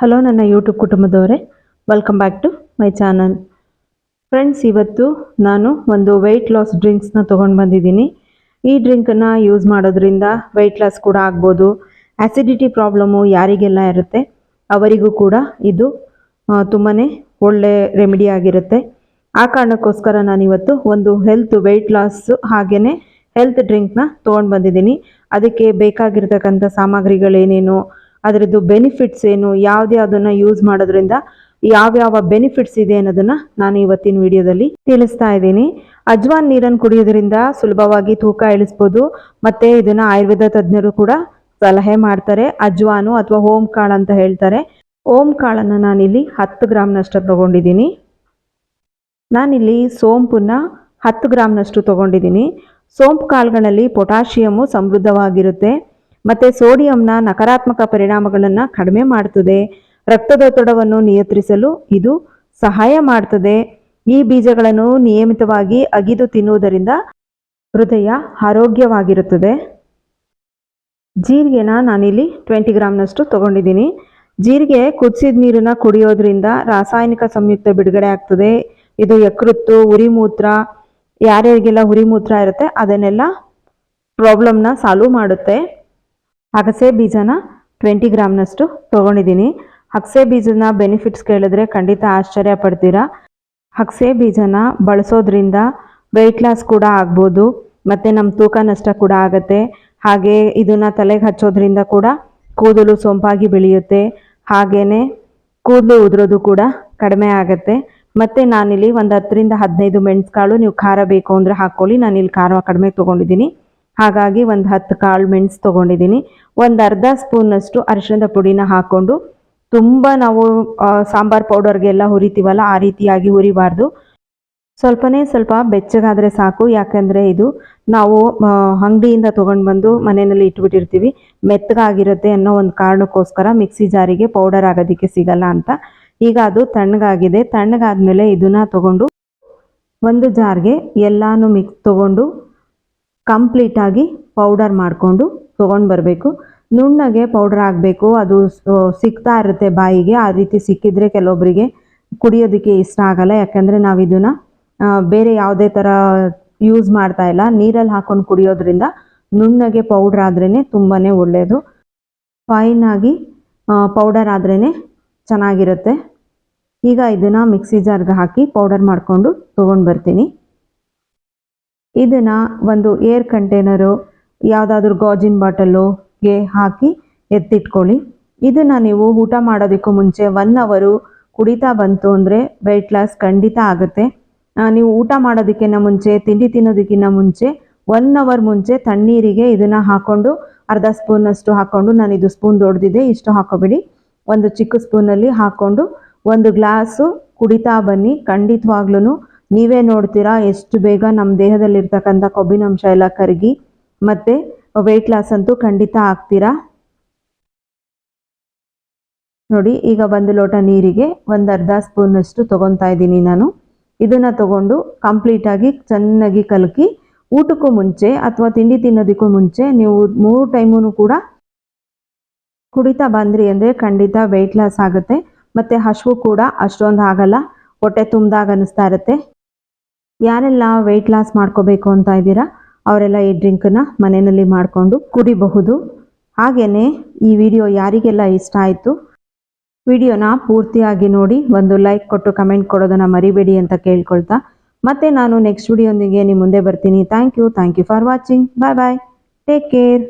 Hello ನನ್ನ YouTube ಕುಟುಂಬದವರೇ. Welcome back to my channel friends ಇವತ್ತು ನಾನು ಒಂದು ವೆಯ್ಟ್ ಲಾಸ್ ಡ್ರಿಂಕ್ಸ್ನ ತೊಗೊಂಡು ಬಂದಿದ್ದೀನಿ. ಈ ಡ್ರಿಂಕನ್ನು ಯೂಸ್ ಮಾಡೋದ್ರಿಂದ ವೆಯ್ಟ್ ಲಾಸ್ ಕೂಡ ಆಗ್ಬೋದು. ಆ್ಯಸಿಡಿಟಿ ಪ್ರಾಬ್ಲಮ್ಮು ಯಾರಿಗೆಲ್ಲ ಇರುತ್ತೆ, ಅವರಿಗೂ ಕೂಡ ಇದು ತುಂಬಾ ಒಳ್ಳೆ ರೆಮಿಡಿ ಆಗಿರುತ್ತೆ. ಆ ಕಾರಣಕ್ಕೋಸ್ಕರ ನಾನಿವತ್ತು ಒಂದು ಹೆಲ್ತ್ ವೆಯ್ಟ್ ಲಾಸ್ ಹಾಗೆಯೇ ಹೆಲ್ತ್ ಡ್ರಿಂಕ್ನ ತೊಗೊಂಡು ಬಂದಿದ್ದೀನಿ. ಅದಕ್ಕೆ ಬೇಕಾಗಿರ್ತಕ್ಕಂಥ ಸಾಮಗ್ರಿಗಳೇನೇನು ಅದರದ್ದು ಬೆನಿಫಿಟ್ಸ್ ಏನು ಯಾವ್ದ್ಯಾವ್ದನ್ನ ಯೂಸ್ ಮಾಡೋದ್ರಿಂದ ಯಾವ್ಯಾವ ಬೆನಿಫಿಟ್ಸ್ ಇದೆ ಅನ್ನೋದನ್ನ ನಾನು ಇವತ್ತಿನ ವಿಡಿಯೋದಲ್ಲಿ ತಿಳಿಸ್ತಾ ಇದ್ದೀನಿ. ಅಜ್ವಾನ್ ನೀರನ್ನು ಕುಡಿಯೋದ್ರಿಂದ ಸುಲಭವಾಗಿ ತೂಕ ಇಳಿಸ್ಬೋದು, ಮತ್ತೆ ಇದನ್ನ ಆಯುರ್ವೇದ ತಜ್ಞರು ಕೂಡ ಸಲಹೆ ಮಾಡ್ತಾರೆ. ಅಜ್ವಾನು ಅಥವಾ ಓಂ ಕಾಳು ಅಂತ ಹೇಳ್ತಾರೆ. ಓಂ ಕಾಳನ್ನು ನಾನಿಲ್ಲಿ ಹತ್ತು ಗ್ರಾಮ್ನಷ್ಟು ತಗೊಂಡಿದ್ದೀನಿ. ನಾನಿಲ್ಲಿ ಸೋಂಪನ್ನ ಹತ್ತು ಗ್ರಾಮ್ನಷ್ಟು ತಗೊಂಡಿದ್ದೀನಿ. ಸೋಂಪು ಕಾಳುಗಳಲ್ಲಿ ಪೊಟ್ಯಾಷಿಯಮು ಸಮೃದ್ಧವಾಗಿರುತ್ತೆ. ಮತ್ತು ಸೋಡಿಯಂನ ನಕಾರಾತ್ಮಕ ಪರಿಣಾಮಗಳನ್ನು ಕಡಿಮೆ ಮಾಡ್ತದೆ. ರಕ್ತದೊತ್ತಡವನ್ನು ನಿಯಂತ್ರಿಸಲು ಇದು ಸಹಾಯ ಮಾಡ್ತದೆ. ಈ ಬೀಜಗಳನ್ನು ನಿಯಮಿತವಾಗಿ ಅಗಿದು ತಿನ್ನುವುದರಿಂದ ಹೃದಯ ಆರೋಗ್ಯವಾಗಿರುತ್ತದೆ. ಜೀರಿಗೆನ ನಾನಿಲ್ಲಿ ಟ್ವೆಂಟಿ ಗ್ರಾಮ್ನಷ್ಟು ತಗೊಂಡಿದ್ದೀನಿ. ಜೀರಿಗೆ ಕುದಿಸಿದ ನೀರನ್ನು ಕುಡಿಯೋದ್ರಿಂದ ರಾಸಾಯನಿಕ ಸಂಯುಕ್ತ ಬಿಡುಗಡೆ ಆಗ್ತದೆ. ಇದು ಯಕೃತ್ತು, ಉರಿಮೂತ್ರ, ಯಾರ್ಯಾರಿಗೆಲ್ಲ ಉರಿಮೂತ್ರ ಇರುತ್ತೆ ಅದನ್ನೆಲ್ಲ ಪ್ರಾಬ್ಲಮ್ನ ಸಾಲ್ವ್ ಮಾಡುತ್ತೆ. ಅಗಸೆ ಬೀಜನ ಟ್ವೆಂಟಿ ಗ್ರಾಮ್ನಷ್ಟು ತೊಗೊಂಡಿದ್ದೀನಿ. ಅಗಸೆ ಬೀಜನ ಬೆನಿಫಿಟ್ಸ್ ಕೇಳಿದ್ರೆ ಖಂಡಿತ ಆಶ್ಚರ್ಯ ಪಡ್ತೀರಾ. ಅಗಸೆ ಬೀಜನ ಬಳಸೋದ್ರಿಂದ ವೆಯ್ಟ್ ಲಾಸ್ ಕೂಡ ಆಗ್ಬೋದು, ಮತ್ತು ನಮ್ಮ ತೂಕ ನಷ್ಟ ಕೂಡ ಆಗುತ್ತೆ. ಹಾಗೆ ಇದನ್ನು ತಲೆಗೆ ಹಚ್ಚೋದ್ರಿಂದ ಕೂಡ ಕೂದಲು ಸೊಂಪಾಗಿ ಬೆಳೆಯುತ್ತೆ. ಹಾಗೆಯೇ ಕೂದಲು ಉದುರೋದು ಕೂಡ ಕಡಿಮೆ ಆಗುತ್ತೆ. ಮತ್ತು ನಾನಿಲ್ಲಿ ಒಂದು ಹತ್ತರಿಂದ ಹದಿನೈದು ಮೆಣಸುಕಾಳು ನೀವು ಖಾರ ಬೇಕು ಅಂದರೆ ಹಾಕ್ಕೊಳ್ಳಿ. ನಾನಿಲ್ಲಿ ಖಾರ ಕಡಿಮೆ ತೊಗೊಂಡಿದ್ದೀನಿ. ಹಾಗಾಗಿ ಒಂದು ಹತ್ತು ಕಾಳು ಮೆಣಸು ತೊಗೊಂಡಿದ್ದೀನಿ ಒಂದು ಅರ್ಧ ಸ್ಪೂನಷ್ಟು ಅರಿಶಿಣದ ಪುಡಿನ ಹಾಕ್ಕೊಂಡು ತುಂಬ ನಾವು ಸಾಂಬಾರ್ ಪೌಡರ್ಗೆಲ್ಲ ಹುರಿತೀವಲ್ಲ, ಆ ರೀತಿಯಾಗಿ ಹುರಿಬಾರ್ದು. ಸ್ವಲ್ಪನೇ ಸ್ವಲ್ಪ ಬೆಚ್ಚಗಾದರೆ ಸಾಕು, ಯಾಕಂದರೆ ಇದು ನಾವು ಅಂಗಡಿಯಿಂದ ತೊಗೊಂಡು ಬಂದು ಮನೆಯಲ್ಲಿ ಇಟ್ಬಿಟ್ಟಿರ್ತೀವಿ. ಮೆತ್ತಗಾಗಿರುತ್ತೆ ಅನ್ನೋ ಒಂದು ಕಾರಣಕ್ಕೋಸ್ಕರ ಮಿಕ್ಸಿ ಜಾರಿಗೆ ಪೌಡರ್ ಆಗೋದಕ್ಕೆ ಸಿಗಲ್ಲ ಅಂತ. ಈಗ ಅದು ತಣ್ಣಗಾಗಿದೆ. ತಣ್ಣಗಾದ್ಮೇಲೆ ಇದನ್ನ ತಗೊಂಡು ಒಂದು ಜಾರ್ಗೆ ಎಲ್ಲಾನು ಮಿಕ್ಸ್ ತೊಗೊಂಡು ಕಂಪ್ಲೀಟಾಗಿ ಪೌಡರ್ ಮಾಡಿಕೊಂಡು ತೊಗೊಂಡು ಬರಬೇಕು. ನುಣ್ಣಗೆ ಪೌಡರ್ ಆಗಬೇಕು ಅದು ಸಿಗ್ತಾ ಇರುತ್ತೆ ಬಾಯಿಗೆ. ಆ ರೀತಿ ಸಿಕ್ಕಿದ್ರೆ ಕೆಲವೊಬ್ಬರಿಗೆ ಕುಡಿಯೋದಕ್ಕೆ ಇಷ್ಟ ಆಗಲ್ಲ. ಯಾಕಂದರೆ ನಾವು ಇದನ್ನು ಬೇರೆ ಯಾವುದೇ ಥರ ಯೂಸ್ ಮಾಡ್ತಾ ಇಲ್ಲ. ನೀರಲ್ಲಿ ಹಾಕೊಂಡು ಕುಡಿಯೋದ್ರಿಂದ ನುಣ್ಣಗೆ ಪೌಡ್ರ್ ಆದ್ರೇ ತುಂಬಾ ಒಳ್ಳೆಯದು ಫೈನಾಗಿ ಪೌಡರ್ ಆದ್ರೇ ಚೆನ್ನಾಗಿರುತ್ತೆ. ಈಗ ಇದನ್ನು ಮಿಕ್ಸಿ ಜಾರ್ಗೆ ಹಾಕಿ ಪೌಡರ್ ಮಾಡಿಕೊಂಡು ತೊಗೊಂಡು ಬರ್ತೀನಿ. ಇದನ್ನು ಒಂದು ಏರ್ ಕಂಟೈನರು ಯಾವುದಾದ್ರೂ ಗಾಜಿನ ಬಾಟಲ್ಲುಗೆ ಹಾಕಿ ಎತ್ತಿಟ್ಕೊಳ್ಳಿ. ಇದನ್ನು ನೀವು ಊಟ ಮಾಡೋದಕ್ಕೂ ಮುಂಚೆ ಒನ್ ಅವರು ಕುಡಿತಾ ಬಂತು ಅಂದರೆ ವೆಯ್ಟ್ ಲಾಸ್ ಖಂಡಿತ ಆಗುತ್ತೆ. ನೀವು ಊಟ ಮಾಡೋದಕ್ಕಿಂತ ಮುಂಚೆ, ತಿಂಡಿ ತಿನ್ನೋದಕ್ಕಿಂತ ಮುಂಚೆ ಒನ್ ಅವರ್ ಮುಂಚೆ ತಣ್ಣೀರಿಗೆ ಇದನ್ನು ಹಾಕ್ಕೊಂಡು ಅರ್ಧ ಸ್ಪೂನಷ್ಟು ಹಾಕ್ಕೊಂಡು ನಾನು ಇದು ಸ್ಪೂನ್ ದೊಡ್ದಿದೆ ಇಷ್ಟು ಹಾಕೋಬೇಡಿ. ಒಂದು ಚಿಕ್ಕ ಸ್ಪೂನಲ್ಲಿ ಹಾಕ್ಕೊಂಡು ಒಂದು ಗ್ಲಾಸು ಕುಡಿತಾ ಬನ್ನಿ. ಖಂಡಿತವಾಗ್ಲೂ ನೀವೇ ನೋಡ್ತೀರಾ ಎಷ್ಟು ಬೇಗ ನಮ್ಮ ದೇಹದಲ್ಲಿರ್ತಕ್ಕಂಥ ಕೊಬ್ಬಿನಂಶ ಎಲ್ಲ ಕರಗಿ ಮತ್ತು ವೆಯ್ಟ್ ಲಾಸ್ ಅಂತೂ ಖಂಡಿತ ಆಗ್ತೀರಾ? ನೋಡಿ, ಈಗ ಒಂದು ಲೋಟ ನೀರಿಗೆ ಒಂದು ಅರ್ಧ ಸ್ಪೂನಷ್ಟು ತೊಗೊತಾ ಇದ್ದೀನಿ ನಾನು. ಇದನ್ನು ತಗೊಂಡು ಕಂಪ್ಲೀಟಾಗಿ ಚೆನ್ನಾಗಿ ಕಲಕಿ, ಊಟಕ್ಕೂ ಮುಂಚೆ ಅಥವಾ ತಿಂಡಿ ತಿನ್ನೋದಕ್ಕೂ ಮುಂಚೆ ನೀವು ಮೂರು ಟೈಮೂ ಕೂಡ ಕುಡಿತಾ ಬಂದ್ರಿ ಅಂದರೆ ಖಂಡಿತ ವೆಯ್ಟ್ ಲಾಸ್ ಆಗುತ್ತೆ. ಮತ್ತು ಹಸುವು ಕೂಡ ಅಷ್ಟೊಂದು ಆಗಲ್ಲ, ಹೊಟ್ಟೆ ತುಂಬ್ದಾಗ ಅನ್ನಿಸ್ತಾ ಇರುತ್ತೆ. ಯಾರೆಲ್ಲ ವೆಯ್ಟ್ ಲಾಸ್ ಮಾಡ್ಕೋಬೇಕು ಅಂತ ಇದ್ದೀರಾ, ಅವರೆಲ್ಲ ಈ ಡ್ರಿಂಕನ್ನು ಮನೆಯಲ್ಲಿ ಮಾಡಿಕೊಂಡು ಕುಡಿಬಹುದು. ಹಾಗೆಯೇ ಈ ವಿಡಿಯೋ ಯಾರಿಗೆಲ್ಲ ಇಷ್ಟ ಆಯಿತು, ವಿಡಿಯೋನ ಪೂರ್ತಿಯಾಗಿ ನೋಡಿ, ಒಂದು ಲೈಕ್ ಕೊಟ್ಟು ಕಮೆಂಟ್ ಕೊಡೋದನ್ನು ಮರಿಬೇಡಿ ಅಂತ ಕೇಳ್ಕೊಳ್ತಾ. ಮತ್ತೆ ನಾನು ನೆಕ್ಸ್ಟ್ ವಿಡಿಯೋಂದಿಗೆ ನಿಮ್ಮ ಮುಂದೆ ಬರ್ತೀನಿ. Thank you thank you for watching bye bye take care